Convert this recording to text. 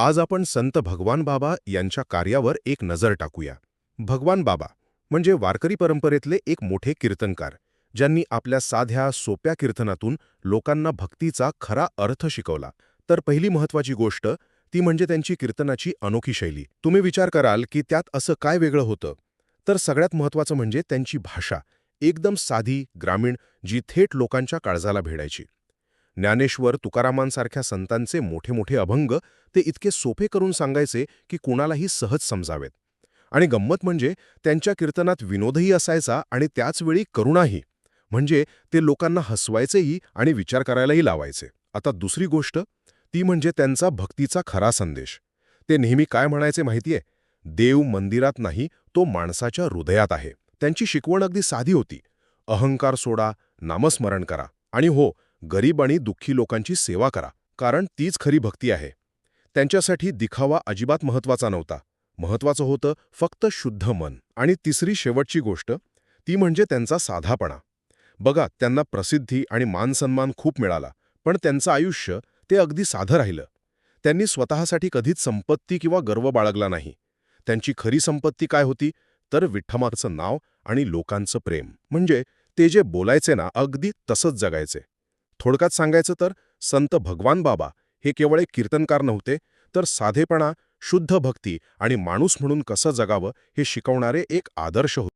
आज आपण संत भगवान बाबा यांच्या कार्यावर एक नजर टाकूया. भगवान बाबा म्हणजे वारकरी परंपरेतले एक मोठे कीर्तनकार ज्यांनी आपल्या साध्या सोप्या कीर्तनातून लोकांना भक्तीचा खरा अर्थ शिकवला. तर पहिली महत्वाची गोष्ट ती म्हणजे त्यांची कीर्तनाची अनोखी शैली. तुम्ही विचार कराल की त्यात असं काय वेगळं होतं? तर सगळ्यात महत्वाचं म्हणजे त्यांची भाषा एकदम साधी ग्रामीण जी थेट लोकांच्या काळजाला भेडायची. ज्ञानेश्वर तुकारामांसारख्या संतांचे मोठे मोठे अभंग ते इतके सोपे करून सांगायचे की कुणालाही सहज समजावेत. आणि गंमत म्हणजे त्यांच्या कीर्तनात विनोदही असायचा आणि त्याचवेळी करुणाही. म्हणजे ते लोकांना हसवायचेही आणि विचार करायलाही लावायचे. आता दुसरी गोष्ट ती म्हणजे त्यांचा भक्तीचा खरा संदेश. ते नेहमी काय म्हणायचे माहितीये? देव मंदिरात नाही तो माणसाच्या हृदयात आहे. त्यांची शिकवण अगदी साधी होती. अहंकार सोडा नामस्मरण करा. आणि हो गरीब आणि दुःखी लोकांची सेवा करा कारण तीच खरी भक्ती आहे. त्यांच्यासाठी दिखावा अजिबात महत्त्वाचा नव्हता. महत्वाचं होतं फक्त शुद्ध मन. आणि तिसरी शेवटची गोष्ट ती म्हणजे त्यांचा साधापणा. बघा त्यांना प्रसिद्धी आणि मानसन्मान खूप मिळाला पण त्यांचं आयुष्य ते अगदी साधं राहिलं. त्यांनी स्वतःसाठी कधीच संपत्ती किंवा गर्व बाळगला नाही. त्यांची खरी संपत्ती काय होती? तर विठ्ठमाचं नाव आणि लोकांचं प्रेम. म्हणजे ते जे बोलायचे ना अगदी तसंच जगायचे. थोडक्यात सांगायचं तर संत भगवान बाबा हे केवळ एक कीर्तनकार नव्हते तर साधेपणा शुद्ध भक्ती आणि माणूस म्हणून कसं जगावं हे शिकवणारे एक आदर्श होते.